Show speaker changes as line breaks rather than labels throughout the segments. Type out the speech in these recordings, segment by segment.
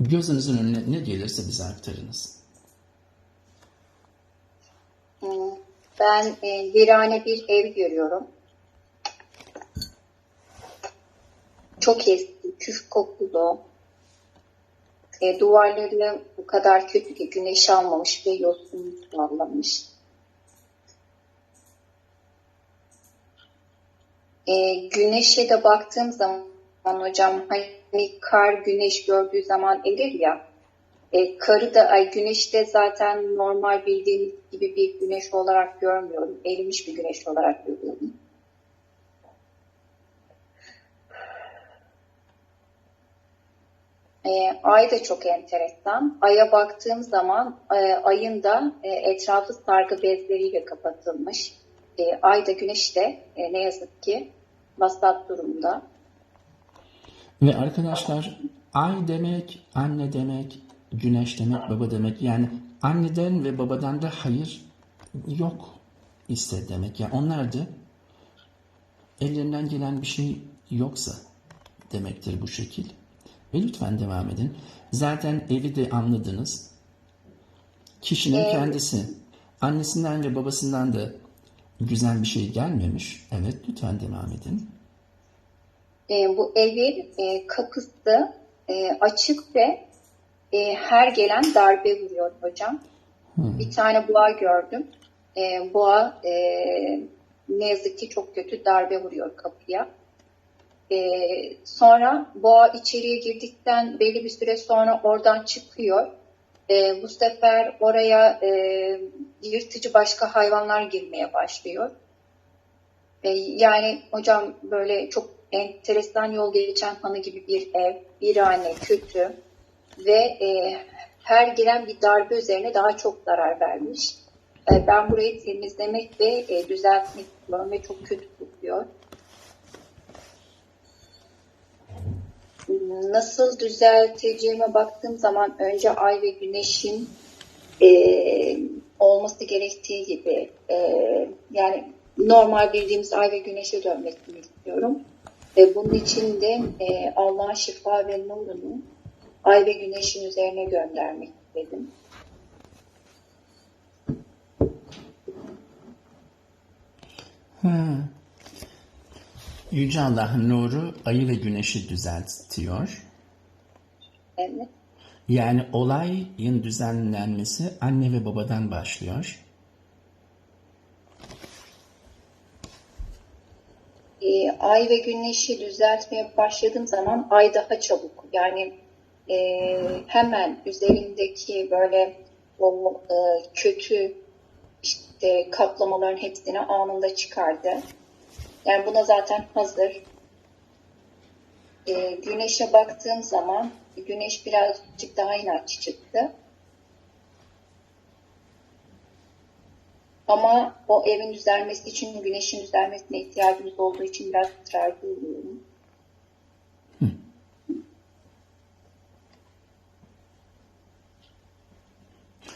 Gözünüzün önüne ne gelirse bize aktarınız.
Hmm, Ben e, virane bir ev görüyorum. Çok eski, küf kokulu. E, duvarları bu kadar kötü ki güneş almamış ve yosun sallamış. E, güneşe de baktığım zaman hocam hani kar güneş gördüğü zaman erir ya. E, karı da ay güneşi de zaten normal bildiğimiz gibi bir güneş olarak görmüyorum. Erimiş bir güneş olarak görüyorum. E, ay da çok enteresan. Ay'a baktığım zaman e, ayın da e, etrafı sargı bezleriyle kapatılmış. E, ay da güneş de e, ne yazık ki vasat durumda.
Ve arkadaşlar ay demek, anne demek, güneş demek, baba demek. Yani anneden ve babadan da hayır yok ise demek. Yani onlar da ellerinden gelen bir şey yoksa demektir bu şekil. Ve lütfen devam edin. Zaten evi de anladınız. Kişinin
Evet.
kendisi annesinden ve babasından da güzel bir şey gelmemiş. Evet lütfen devam edin.
E, bu evin e, kapısı e, açık ve e, her gelen darbe vuruyor hocam. Bir tane boğa gördüm. E, boğa e, ne yazık ki çok kötü darbe vuruyor kapıya. E, sonra boğa içeriye girdikten belli bir süre sonra oradan çıkıyor. E, bu sefer oraya e, yırtıcı başka hayvanlar girmeye başlıyor. E, yani hocam böyle çok enteresan yol geçen hanı gibi bir ev, bir hane kötü ve e, her giren bir darbe üzerine daha çok zarar vermiş. E, ben burayı temizlemek ve e, düzeltmek istiyorum ve çok kötü kokuyor. Nasıl düzelteceğime baktığım zaman önce ay ve güneşin e, olması gerektiği gibi e, yani normal bildiğimiz ay ve güneşe dönmesini istiyorum. Ve bunun için de e, Allah'ın şifa ve nurunu ay ve güneşin üzerine göndermek istedim.
Yüce Allah'ın nuru ayı ve güneşi düzeltiyor.
Evet.
Yani olayın düzenlenmesi anne ve babadan başlıyor.
E, ay ve güneşi düzeltmeye başladığım zaman ay daha çabuk yani e, hemen üzerindeki böyle o e, kötü işte kaplamaların hepsini anında çıkardı. Yani buna zaten hazır. E, güneşe baktığım zaman güneş birazcık daha inatçı çıktı. Ama o evin düzelmesi için güneşin düzelmesine ihtiyacımız olduğu için biraz ısrarcı oluyorum.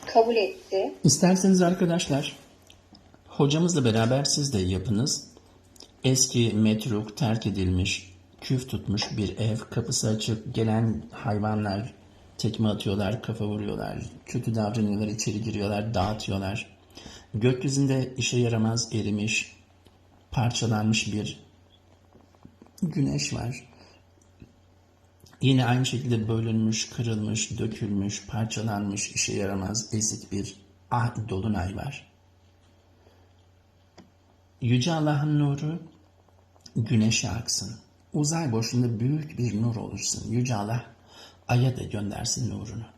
Kabul etti.
İsterseniz arkadaşlar hocamızla beraber siz de yapınız. Eski metruk terk edilmiş, küf tutmuş bir ev, kapısı açık, gelen hayvanlar tekme atıyorlar, kafa vuruyorlar, kötü davranıyorlar, içeri giriyorlar, dağıtıyorlar. Gökyüzünde işe yaramaz erimiş, parçalanmış bir güneş var. Yine aynı şekilde bölünmüş, kırılmış, dökülmüş, parçalanmış, işe yaramaz, ezik bir ah dolunay var. Yüce Allah'ın nuru güneşe aksın. Uzay boşluğunda büyük bir nur olursun. Yüce Allah aya da göndersin nurunu.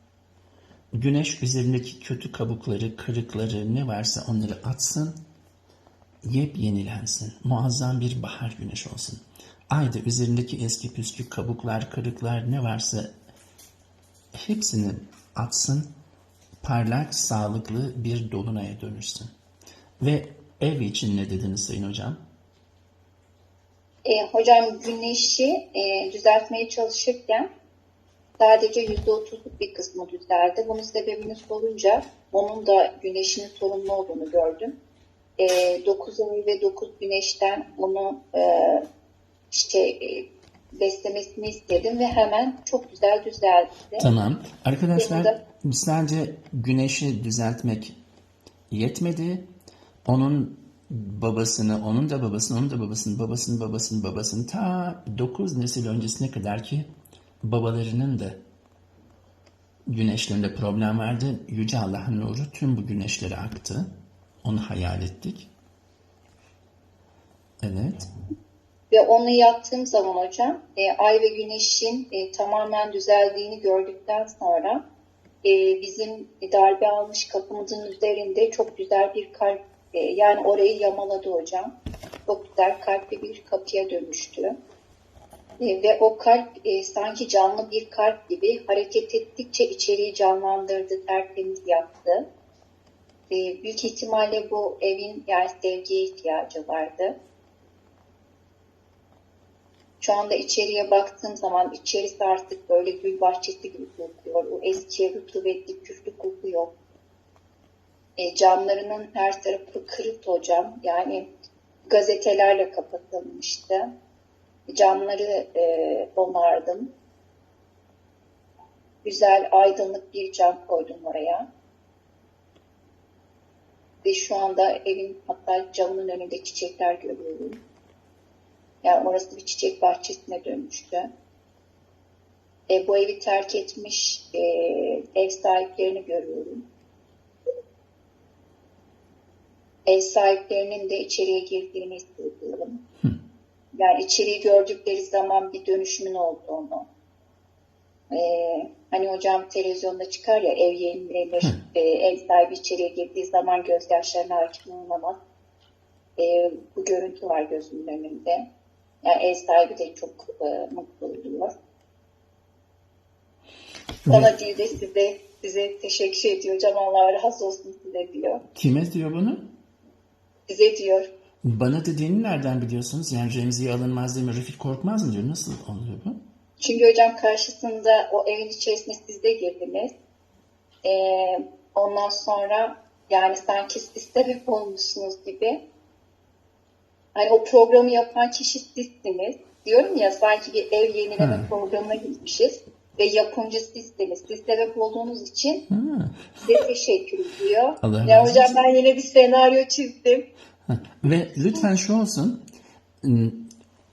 Güneş üzerindeki kötü kabukları, kırıkları ne varsa onları atsın. Yepyenilensin. Muazzam bir bahar güneş olsun. Ay da üzerindeki eski püskü kabuklar, kırıklar ne varsa hepsini atsın. Parlak, sağlıklı bir dolunaya dönüşsün. Ve ev için ne dediniz Sayın Hocam?
E, hocam güneşi e, düzeltmeye çalışırken sadece %30'luk bir kısmı düzeldi. Bunun sebebini sorunca onun da güneşin sorunlu olduğunu gördüm. E, 9 ay ve 9 güneşten onu e, işte e, beslemesini istedim ve hemen çok güzel düzeldi.
Tamam. Arkadaşlar
Yanında-
sadece güneşi düzeltmek yetmedi. Onun babasını, onun da babasını, onun da babasını, babasının babasının babasını ta 9 nesil öncesine kadar ki babalarının da güneşlerinde problem vardı. Yüce Allah'ın nuru tüm bu güneşlere aktı. Onu hayal ettik. Evet.
Ve onu yaptığım zaman hocam e, ay ve güneşin e, tamamen düzeldiğini gördükten sonra e, bizim darbe almış kapımızın üzerinde çok güzel bir kalp e, yani orayı yamaladı hocam. Çok güzel kalpli bir kapıya dönüştü. E, ve o kalp e, sanki canlı bir kalp gibi hareket ettikçe içeriği canlandırdı, tertemiz yaptı. E, büyük ihtimalle bu evin yani sevgiye ihtiyacı vardı. Şu anda içeriye baktığım zaman içerisi artık böyle gül bahçesi gibi kokuyor. O eski rutubetli küflü koku yok. E, camlarının her tarafı kırık hocam. Yani gazetelerle kapatılmıştı. Camları e, onardım. Güzel aydınlık bir cam koydum oraya. Ve şu anda evin hatta camının önünde çiçekler görüyorum. Yani orası bir çiçek bahçesine dönmüştü. E, bu evi terk etmiş e, ev sahiplerini görüyorum. Ev sahiplerinin de içeriye girdiğini hissediyorum. Yani içeriği gördükleri zaman bir dönüşümün olduğunu. E, hani hocam televizyonda çıkar ya ev yenilenir, e, ev sahibi içeriye girdiği zaman gözyaşlarına hakim olamaz. E, bu görüntü var gözümün önünde. Yani ev sahibi de çok e, mutlu oluyor. Bana değil de size, size teşekkür ediyor. Hocam Allah razı olsun size diyor.
Kime diyor bunu?
Size diyor.
Bana dediğini nereden biliyorsunuz? Yani Remzi'ye alınmaz değil mi? Refik korkmaz mı diyor. Nasıl oluyor bu?
Çünkü hocam karşısında o evin içerisine siz de girdiniz. E, ondan sonra yani sanki siz sebep olmuşsunuz gibi. Hani o programı yapan kişi sizsiniz. Diyorum ya sanki bir ev yenileme
Hı.
programına gitmişiz ve yapımcı sizsiniz. Siz sebep olduğunuz için
Ha.
size teşekkür ediyor. Ya hocam ben yine bir senaryo çizdim.
Ve lütfen şu olsun. ım,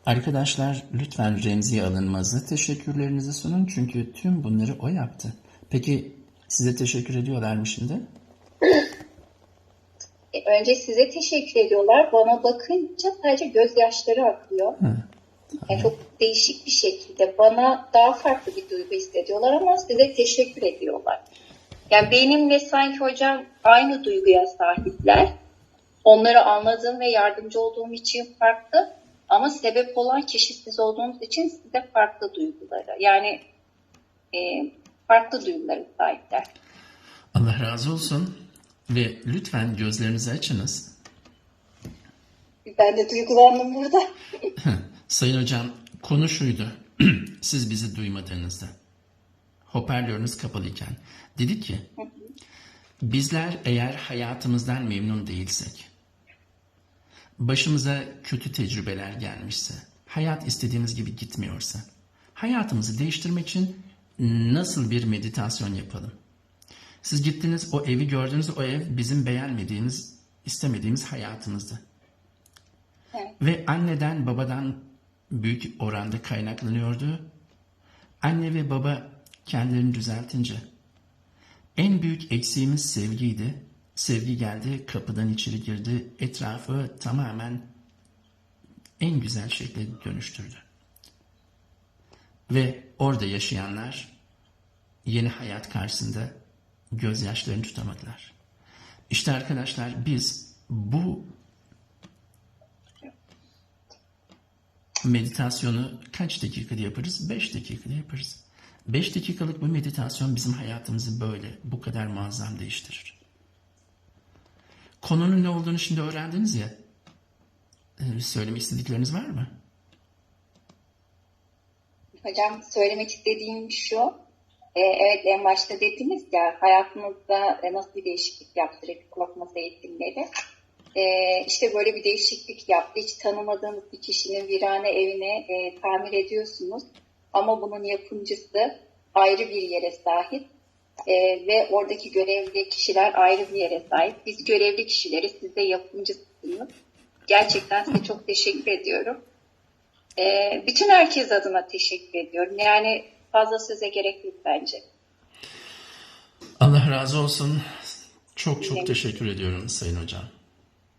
Arkadaşlar lütfen Remzi'ye alınmazı teşekkürlerinizi sunun. Çünkü tüm bunları o yaptı. Peki size teşekkür ediyorlar mı şimdi?
E, önce size teşekkür ediyorlar. Bana bakınca sadece gözyaşları akıyor.
Hı.
Yani çok değişik bir şekilde bana daha farklı bir duygu hissediyorlar ama size teşekkür ediyorlar. Yani benimle sanki hocam aynı duyguya sahipler. Onları anladığım ve yardımcı olduğum için farklı ama sebep olan kişi siz olduğunuz için size farklı duyguları. Yani e, farklı duygulara sahipler.
Allah razı olsun. Ve lütfen gözlerinizi açınız.
Ben de duygulandım burada.
Sayın hocam konu şuydu. Siz bizi duymadığınızda. Hoparlörünüz kapalıyken. Dedi ki bizler eğer hayatımızdan memnun değilsek, başımıza kötü tecrübeler gelmişse, hayat istediğimiz gibi gitmiyorsa, hayatımızı değiştirmek için nasıl bir meditasyon yapalım? Siz gittiniz o evi gördünüz o ev bizim beğenmediğimiz, istemediğimiz hayatımızdı. Ve anneden babadan büyük oranda kaynaklanıyordu. Anne ve baba kendilerini düzeltince en büyük eksiğimiz sevgiydi. Sevgi geldi, kapıdan içeri girdi, etrafı tamamen en güzel şekilde dönüştürdü. Ve orada yaşayanlar yeni hayat karşısında gözyaşlarını tutamadılar. İşte arkadaşlar biz bu meditasyonu kaç dakikada yaparız? 5 dakikada yaparız. 5 dakikalık bu meditasyon bizim hayatımızı böyle bu kadar muazzam değiştirir. Konunun ne olduğunu şimdi öğrendiniz ya. Ee, Söylemek istedikleriniz var mı?
Hocam söylemek istediğim şu. e, evet en başta dediniz ya hayatınızda e, nasıl bir değişiklik yaptı Refik Korkmaz eğitimleri. e, işte böyle bir değişiklik yaptı. Hiç tanımadığınız bir kişinin virane evine e, tamir ediyorsunuz. Ama bunun yapımcısı ayrı bir yere sahip. E, ve oradaki görevli kişiler ayrı bir yere sahip. Biz görevli kişileri, siz de yapımcısınız. Gerçekten size çok teşekkür ediyorum. E, bütün herkes adına teşekkür ediyorum. Yani fazla söze gerek yok bence.
Allah razı olsun. Çok çok teşekkür ediyorum Sayın Hocam.